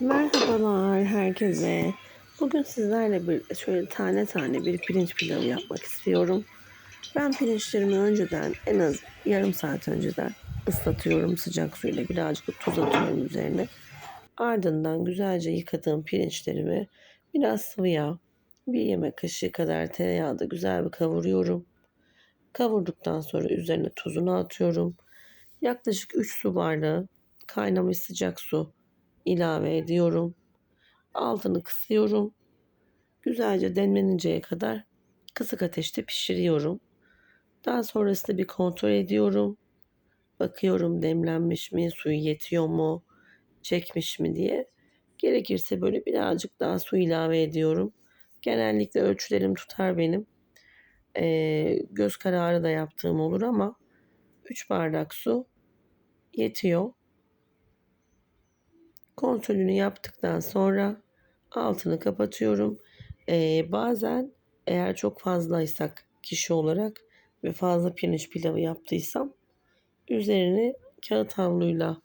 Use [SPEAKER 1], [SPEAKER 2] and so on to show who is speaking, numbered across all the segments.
[SPEAKER 1] Merhabalar herkese. Bugün sizlerle bir şöyle tane tane bir pirinç pilavı yapmak istiyorum. Ben pirinçlerimi önceden en az yarım saat önceden ıslatıyorum sıcak suyla birazcık da tuz atıyorum üzerine. Ardından güzelce yıkadığım pirinçlerimi biraz sıvı yağ, bir yemek kaşığı kadar tereyağda güzel bir kavuruyorum. Kavurduktan sonra üzerine tuzunu atıyorum. Yaklaşık 3 su bardağı kaynamış sıcak su ilave ediyorum. Altını kısıyorum. Güzelce demleninceye kadar kısık ateşte pişiriyorum. Daha sonrasında bir kontrol ediyorum. Bakıyorum demlenmiş mi, suyu yetiyor mu, çekmiş mi diye. Gerekirse böyle birazcık daha su ilave ediyorum. Genellikle ölçülerim tutar benim. Ee, göz kararı da yaptığım olur ama 3 bardak su yetiyor. Kontrolünü yaptıktan sonra altını kapatıyorum. Ee, bazen eğer çok fazlaysak kişi olarak ve fazla pirinç pilavı yaptıysam üzerini kağıt havluyla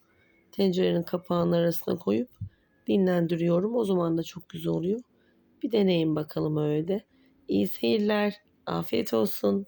[SPEAKER 1] tencerenin kapağının arasına koyup dinlendiriyorum. O zaman da çok güzel oluyor. Bir deneyin bakalım öyle de. İyi seyirler. Afiyet olsun.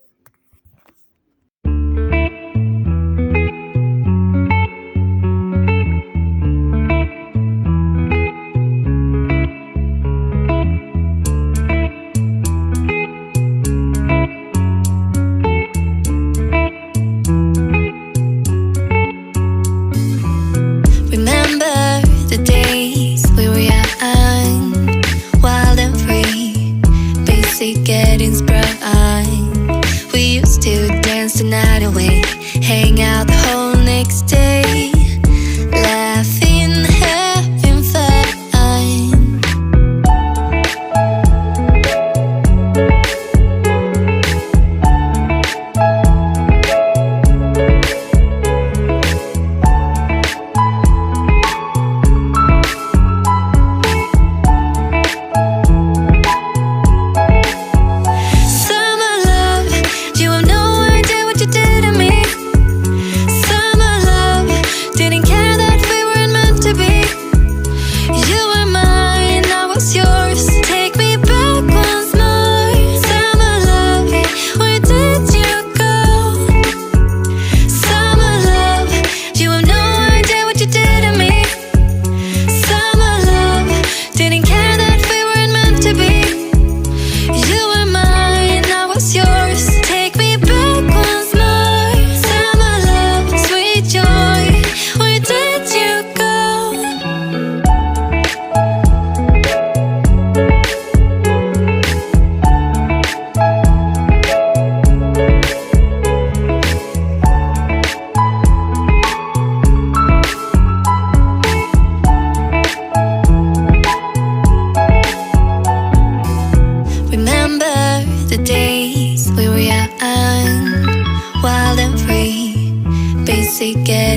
[SPEAKER 2] Thank you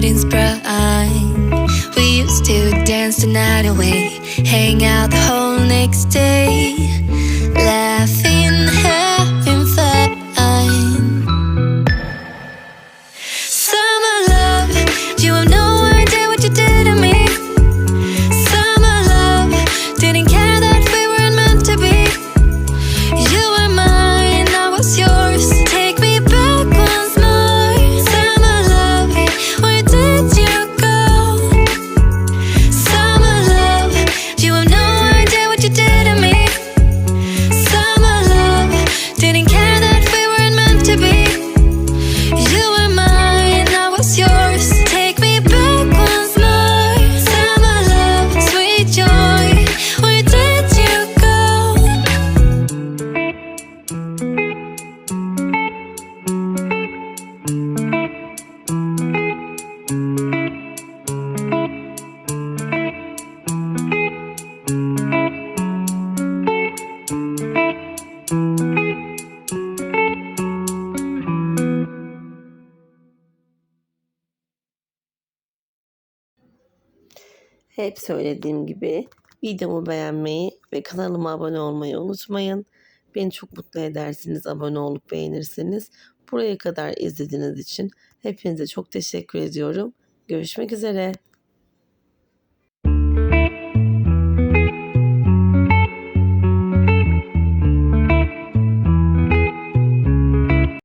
[SPEAKER 2] getting sprung. We used to dance the night away, hang out the whole next day,
[SPEAKER 1] Hep söylediğim gibi videomu beğenmeyi ve kanalıma abone olmayı unutmayın. Beni çok mutlu edersiniz abone olup beğenirseniz. Buraya kadar izlediğiniz için hepinize çok teşekkür ediyorum. Görüşmek üzere.